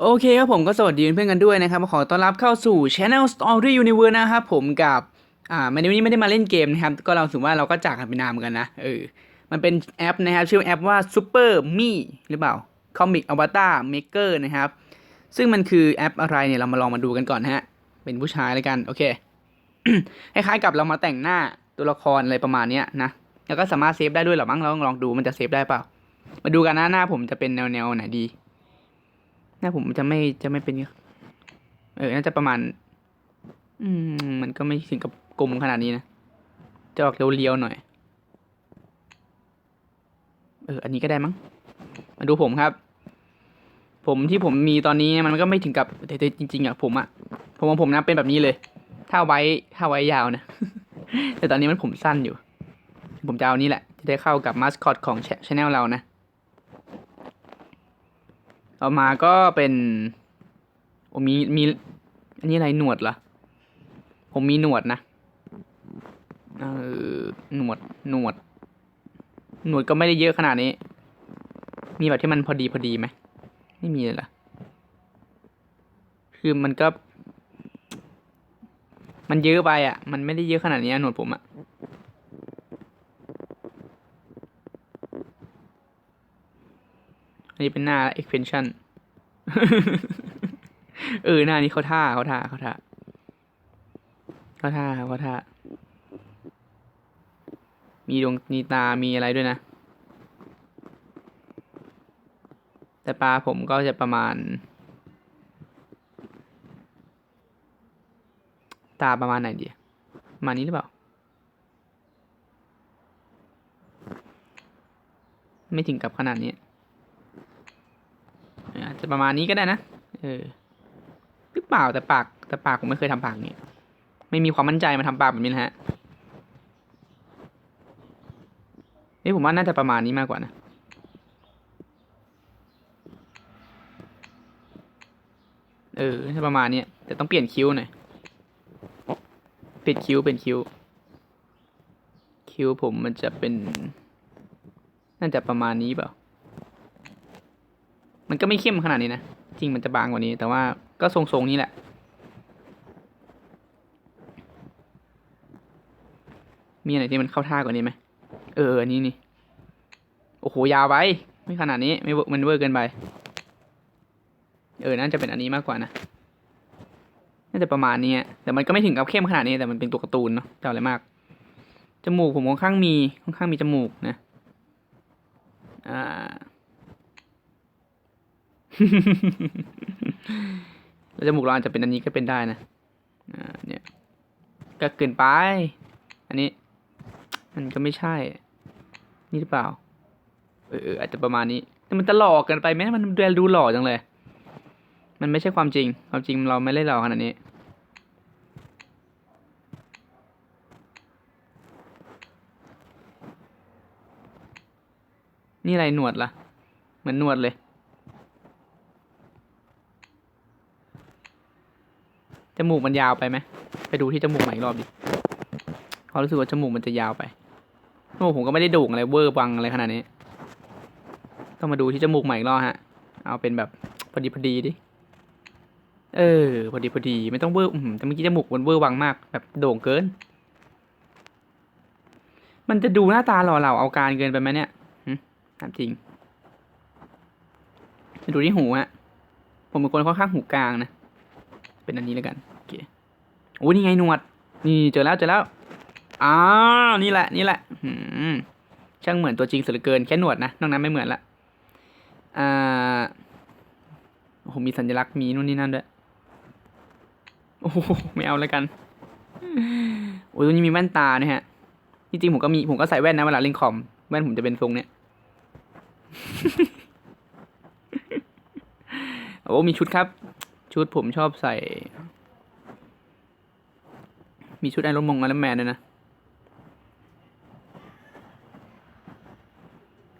โอเคครับผมก็สวัสดีเพื่อนๆกันด้วยนะครับขอต้อนรับเข้าสู่ Channel Story Universe นะครับผมกับอ่าในวันนี้ไม่ได้มาเล่นเกมนะครับก็เราถือว่าเราก็จากกันไปนานเหมือนกันนะเออมันเป็นแอปนะครับชื่อแอปว่า Super Me หรือเปล่า Comic Avatar Maker นะครับ ซึ่งมันคือแอปอะไรเนี่ยเรามาลองมาดูกันก่อนฮะ เป็นผู้ชายแล้วกันโอเคคล้ายๆกับเรามาแต่งหน้าตัวละครอะไรประมาณเนี้ยนะแล้วก็สามารถเซฟได้ด้วยหรอมั้งเราลองดูมันจะเซฟได้เปล่า มาดูกันนะหน้าผมจะเป็นแนวๆไหนดี น้าผมจะไม่จะไม่เป็นเออน่าจะประมาณ อืม มันก็ไม่ถึงกับกลมขนาดนี้นะ จะออกเรียวๆหน่อย เออ อันนี้ก็ได้มั้ง มาดูผมครับ ผมที่ผมมีตอนนี้มันก็ไม่ถึงกับแต่จริงๆอะผมอะผมของผมนะเป็นแบบนี้เลย ถ้าไว้ถ้าไว้ยาวนะ แต่ตอนนี้มันผมสั้นอยู่ ผมจะเอานี้แหละ จะได้เข้ากับมาสคอตของช anel เรานะ ต่อมาก็เป็นโอ้มีมีอันนี้อะไรหนวดเหรอ ผมมีหนวดนะเออหนวดหนวด หนวดก็ไม่ได้เยอะขนาดนี้ มีแบบที่มันพอดีพอดีไหมไม่มีเลยเหรอคือมันก็ มันเยอะไปอะ มันไม่ได้เยอะขนาดนี้หนวดผมอะ นนี้เป็นหน้า extension เออหน้านี้เขาท่าเขาท่าเขาท่าเขาท่าเขาท่า มีดวงมีตามีอะไรด้วยนะ แต่ปลาผมก็จะประมาณ ตาประมาณไหนดีมานี้หรือเปล่า ไม่ถึงกับขนาดนี้ อาจจะประมาณนี้ก็ได้นะ เออ หรือเปล่าแต่ปากแต่ปากผมไม่เคยทำปากนี้ไม่มีความมั่นใจมาทำปากแบบนี้นะฮะนี่ผมว่าน่าจะประมาณนี้มากกว่านะเออจะประมาณนี้แต่ต้องเปลี่ยนคิ้วหน่อยเปลี่ยนคิ้วเป็นคิ้ว คิ้วผมมันจะเป็น น่าจะประมาณนี้เปล่า มันก็ไม่เข้มขนาดนี้นะ จริงมันจะบางกว่านี้ แต่ว่าก็ทรงๆนี้แหละ มีอะไรที่มันเข้าท่ากว่านี้ไหม เอออันนี้นี่ โอ้โห ยาวไป ไม่ขนาดนี้ ไม่เวอร์มันเวอร์เกินไป เออ น่าจะเป็นอันนี้มากกว่านะ น่าจะประมาณนี้ แต่มันก็ไม่ถึงกับเข้มขนาดนี้ แต่มันเป็นตัวการ์ตูนเนาะจะเอาอะไรมาก จมูกผมค่อนข้างมี ค่อนข้างมีจมูกนะ อ่า แล้วจมูกเราอาจจะเป็นอันนี้ก็เป็นได้นะอ่าเนี่ย ก็เกินไป อันนี้ มันก็ไม่ใช่ นี่หรือเปล่า เอออาจจะประมาณนี้ แต่มันจะหลอกกันไปไหมมันดูหล่อจังเลย มันไม่ใช่ความจริง ความจริงเราไม่ได้หล่อขนาดนี้นี่อะไรหนวดล่ะ เหมือนหนวดเลย มูกมันยาวไปไหมไปดูที่จมูกใหม่อีกรอบดิเขารู้สึกว่าจมูกมันจะยาวไปโอ้ผมก็ไม่ได้โด่งอะไรเวอร์วังอะไรขนาดนี้ ต้องมาดูที่จมูกใหม่อีกรอบฮะ เอาเป็นแบบพอดีพอดีดิ เออ พอดีพอดีไม่ต้องเวอร์อืมแต่เมื่อกี้จมูกมันเวอร์วังมาก แบบโด่งเกิน มันจะดูหน้าตาหล่อเหลาเอาการเกินไปไหมเนี่ยถามจริงไปดูที่หูฮะผมเป็นคนค่อนข้างหูกลางนะ เป็นอันนี้แล้วกัน โอ้นี่ไงหนวด นี่เจอแล้วเจอแล้วอ้าวนี่แหละนี่แหละหืมช่างเหมือนตัวจริงสุดเกินแค่หนวดนะนอกนั้นไม่เหมือนละอ่าโอ้โหมีสัญลักษณ์มีนู่นนี่นั่นด้วยโอ้โหไม่เอาแล้วกันโอ้ยตัวนี้มีแว่นตาเนี่ยฮะจริงๆผมก็มีผมก็ใส่แว่นนะเวลาเล่นคอมแว่นผมจะเป็นทรงเนี้ยโอ้มีชุดครับ ชุดผมชอบใส่ มีชุดไอรอนมงไอรอนแมนด้วยนะ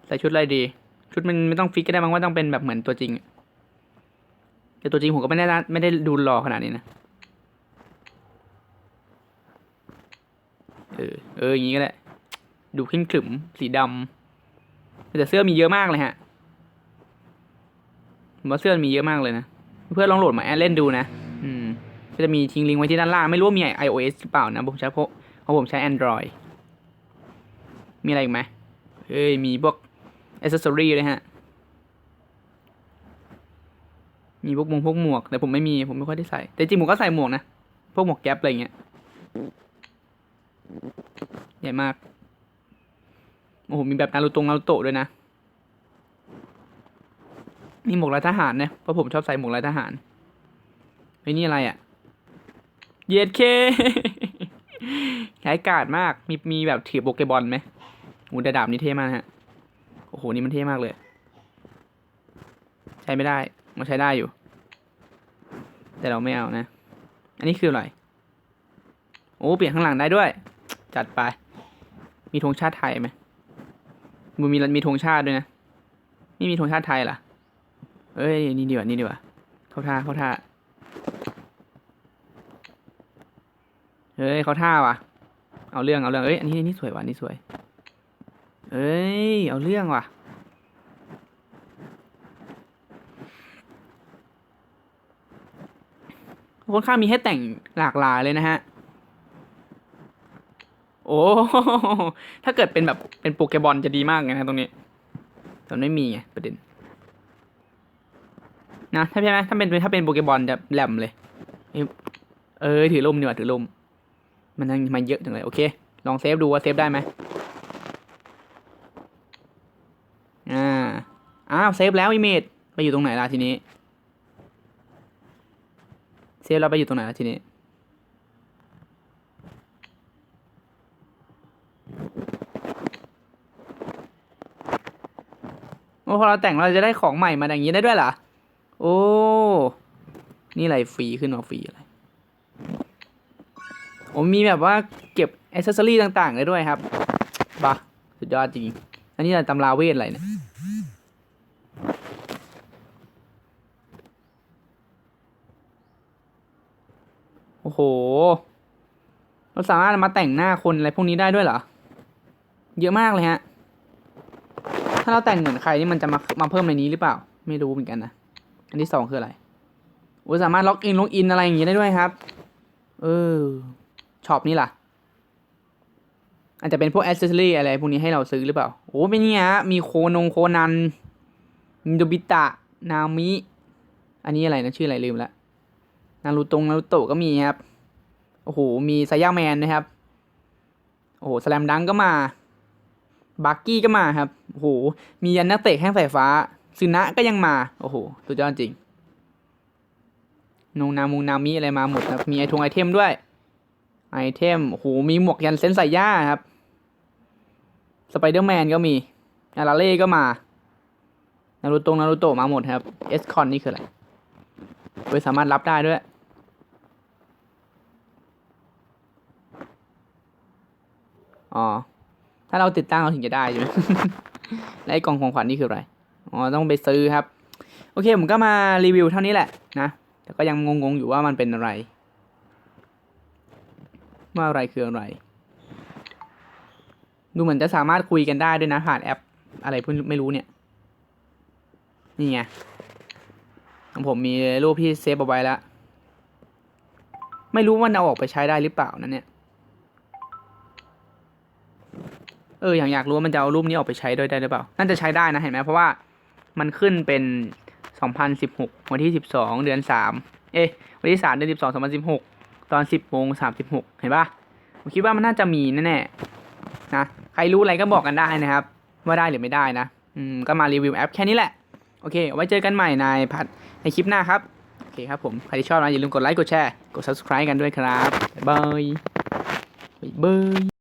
ใส่ชุดอะไรดี ชุดมันไม่ต้องฟิกก็ได้มั้งว่าต้องเป็นแบบเหมือนตัวจริง แต่ตัวจริงผมก็ไม่ได้ไม่ได้ดูหล่อขนาดนี้นะ เออ เออ อย่างนี้ก็ได้ ดูขึ้นขรึมสีดำแต่เสื้อมีเยอะมากเลยฮะผมว่าเสื้อมีเยอะมากเลยนะ เพื่อนลองโหลดมาแอนเล่นดูนะ ก็จะมีทิ้งลิงก์ไว้ที่ด้านล่าง ไม่รู้ว่ามี iOS หรือเปล่านะผมใช้เพราะเพราะผมใช้ Android มีอะไรอีกไหมเฮ้ย มีพวก accessory เลยฮะ มีพวกมงพวกหมวก แต่ผมไม่มี ผมไม่ค่อยได้ใส่ แต่จริงผมก็ใส่หมวกนะ พวกหมวกแก๊ปอะไรเงี้ย ใหญ่มาก โอ้โห มีแบบนารูตงนารูโตะด้วยนะมีหมวกลายทหารนะ เพราะผมชอบใส่หมวกลายทหารเฮ้ยนี่อะไรอะ่ะ เย็ดเคร้ายกาดมาก มีมีแบบถือโปเกบอลไหมอ้แต่ดาบนี่เท่มากนะฮะ โอ้โห นี่มันเท่มากเลย ใช้ไม่ได้ มันใช้ได้อยู่ แต่เราไม่เอานะ อันนี้คืออะไร โอ้ เปลี่ยนข้างหลังได้ด้วย จัดไป มีธงชาติไทยไหมมันมีมีธงชาติด้วยนะไม่มีธงชาติไทยเหรอเอ้ย นี่ดีกว่า นี่ดีกว่า เข้าท่า เข้าท่า เฮ้ยเขาท่าว่ะ เอาเรื่องเอาเรื่องเอ้ยอันนี้อันนี่สวยว่ะอันนี่สวย เอ้ยเอาเรื่องว่ะ ค่อนข้างมีให้แต่งหลากหลายเลยนะฮะ โอ้ ถ้าเกิดเป็นแบบเป็นโปเกบอลจะดีมากเลยนะตรงนี้แต่ไม่มีไงประเด็น นะ ถ้าใช่ไหมถ้าเป็นถ้าเป็นโปเกบอลจะแหลมเลย เออถือล่มดีกว่าถือล่ม มันยังมันเยอะจังเลยโอเค ลองเซฟดูว่าเซฟได้ไหมอ่า อ้าวเซฟแล้วอิเมจไปอยู่ตรงไหนล่ะทีนี้ เซฟเราไปอยู่ตรงไหนล่ะทีนี้ โอ้พอเราแต่งเราจะได้ของใหม่มาอย่างนี้ได้ด้วยเหรอ โอ้ นี่อะไรฟรีขึ้นมาฟรีอะไร โอ้มีแบบว่าเก็บอ c เซสซอรี่ต่างๆได้ด้วยครับบะสุดยอดจริง อันนี้อะไรตำราเวทอะไรเนี่ยโอ้โห เราสามารถมาแต่งหน้าคนอะไรพวกนี้ได้ด้วยเหรอ เยอะมากเลยฮะ ถ้าเราแต่งเหมือนใครนี่มันจะมามาเพิ่มในนี้หรือเปล่า ไม่รู้เหมือนกันนะ อันที่สองคืออะไรโอ้สามารถล็อกอินล็อกอินอะไรอย่างงี้ได้ด้วยครับ เออ ช็อปนี่ล่ะอาจจะเป็นพวกแอ c เซสซอรี่อะไรพวกนี้ให้เราซื้อหรือเปล่า โอ้เป็นนี่ฮะมีโคนงโคนันมิโดบิตะ นามิ อันนี้อะไรนะชื่ออะไรลืมละนารูตงนารูโตะก็มีครับ โอ้โห มีไซย่าแมนนะครับ โอ้โห สแลมดังก็มา บักกี้ก็มาครับ โอ้โห มียันนักเตะแข้งสายฟ้าซึนะก็ยังมา โอ้โห สุดยอดจริงนงนามุงนามิอะไรมาหมดครับ มีไอทงไอเทมด้วย ไอเทมโหมีหมวกยันเซนใส่ย่าครับ สไปเดอร์แมนก็มีอาราเล่ก็มา นารูโตงนารูโตะมาหมดครับ เอสคอนนี่คืออะไรเว้ยสามารถรับได้ด้วย อ๋อ ถ้าเราติดตั้งเราถึงจะได้ใช่ไหมและไอกล่องของขวัญนี่คืออะไร อ๋อ ต้องไปซื้อครับ โอเค ผมก็มารีวิวเท่านี้แหละนะ แต่ก็ยังงงๆอยู่ว่ามันเป็นอะไร ว่าอะไรคืออะไร ดูเหมือนจะสามารถคุยกันได้ด้วยนะผ่านแอป อะไรเพิ่งไม่รู้เนี่ย นี่ไงของผมมีรูปที่เซฟเอาไว้แล้ว ไม่รู้ว่าเอาออกไปใช้ได้หรือเปล่านะเนี่ย เอออย่างอยากรู้ว่ามันจะเอารูปนี้ออกไปใช้ด้วยได้หรือเปล่า น่าจะใช้ได้นะเห็นไหมเพราะว่ามันขึ้นเป็น 2016 วันที่ 12 เดือน 3 เอ๊ะ วันที่ 3 เดือน 12 2016 ตอน10โมง36เห็นปะผมคิดว่ามันน่าจะมีแน่ๆนะใครรู้อะไรก็บอกกันได้นะครับ ว่าได้หรือไม่ได้นะอืมก็มารีวิวแอปแค่นี้แหละ โอเค ไว้เจอกันใหม่ในพัดในคลิปหน้าครับ โอเคครับผม ใครที่ชอบนะอย่าลืมกดไลค์กดแชร์ กด subscribe กันด้วยครับ บ๊ายบายบ๊ายบาย